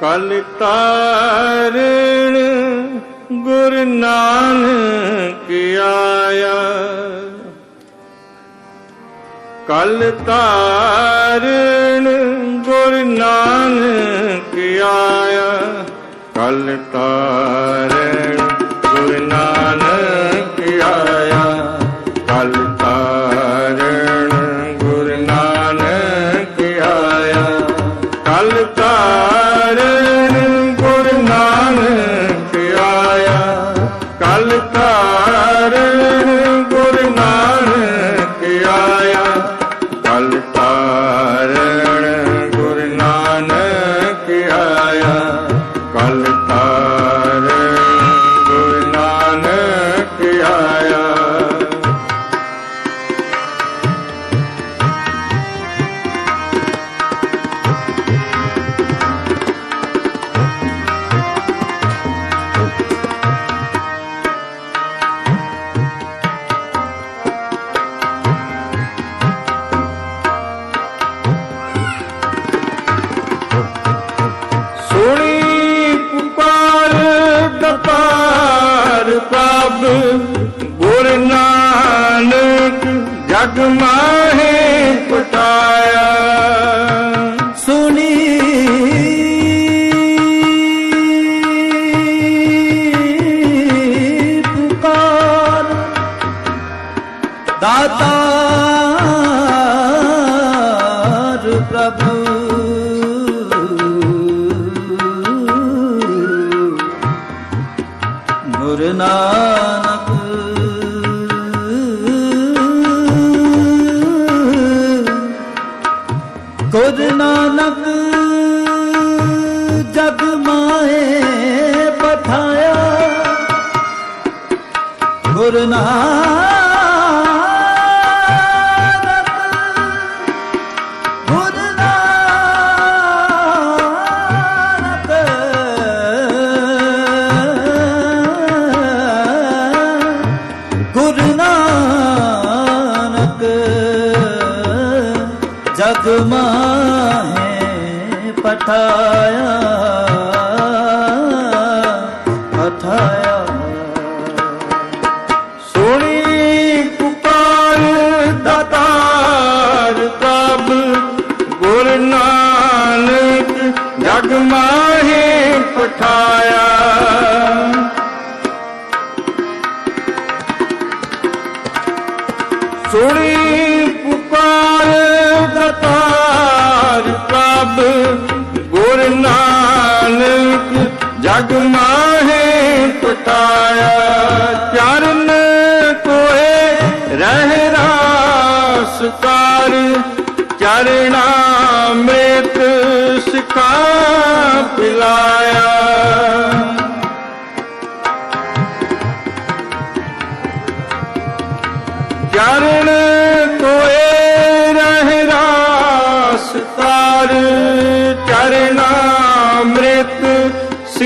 ਕਲ ਤਾਰਣ ਗੁਰ ਨਾਨਕ ਆਇਆ। ਕਲ ਤਾਰਣ ਗੁਰ ਨਾਨਕ ਆਇਆ। ਕਲ ਤਾਰਣ ਪ੍ਰਭ ਨਾਨਕ। ਗੁਰ ਨਾਨਕ ਜਗ ਮਾਏ ਪਠਾਇਆ ਗੁਰ ਨਾਨਕ जग है पठाया पठाया सोनी पुकार दातार प्रभ गुरु नानक जग है पठाया सोनी पुकार ਦਾਤਾਰ ਪ੍ਰਭ, ਗੁਰ ਨਾਨਕ, ਜਗ ਮਾਹੇ ਪਟਾਇਆ। ਚਰਨ ਕੋਏ ਰਹਿ ਰਾਸ ਕਰ, ਚਰਣਾ ਮ੍ਰਿਤ ਸਿਖਾ ਪਿਲਾਇਆ।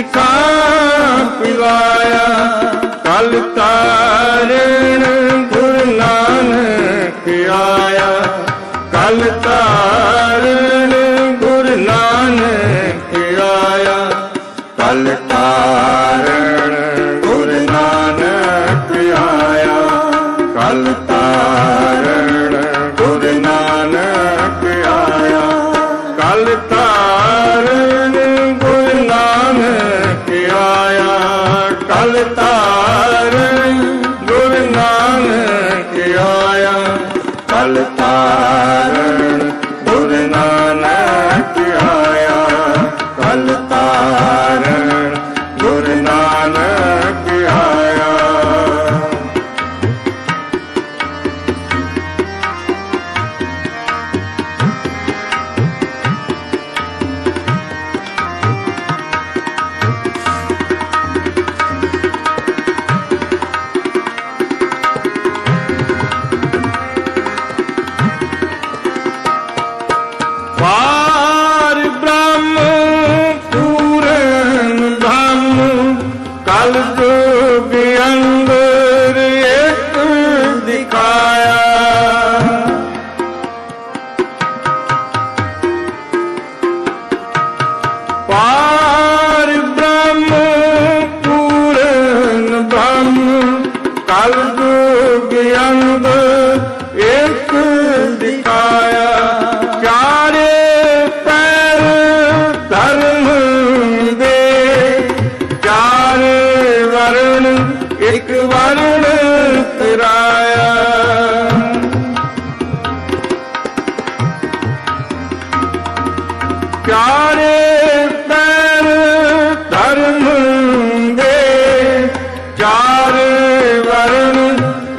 ਸਿਖਾ ਪਿਲਾਇਆ। ਕਲ ਤਾਰਨ ਗੁਰ ਨਾਨਕ ਆਇਆ। ਕਲ ਤਾਰਨ ਗੁਰ ਨਾਨਕ ਆਇਆ। ਕਲ ਤਾਰਨ வா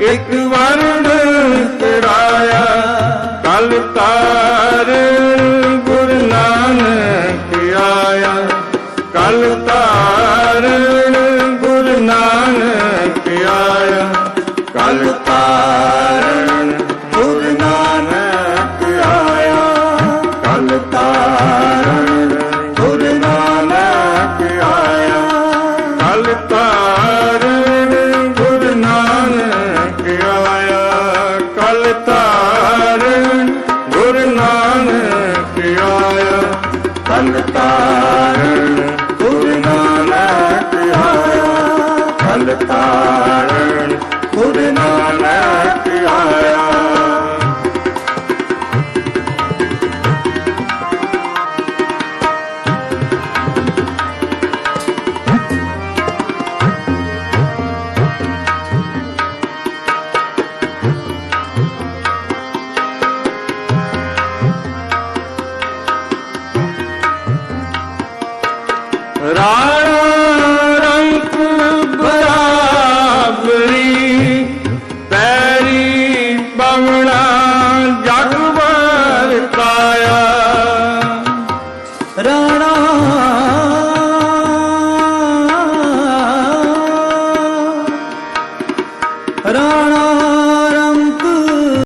ਇੱਕ ਵਰਣ ਤਰਾਇਆ ਕਲ ਤਾਰ राम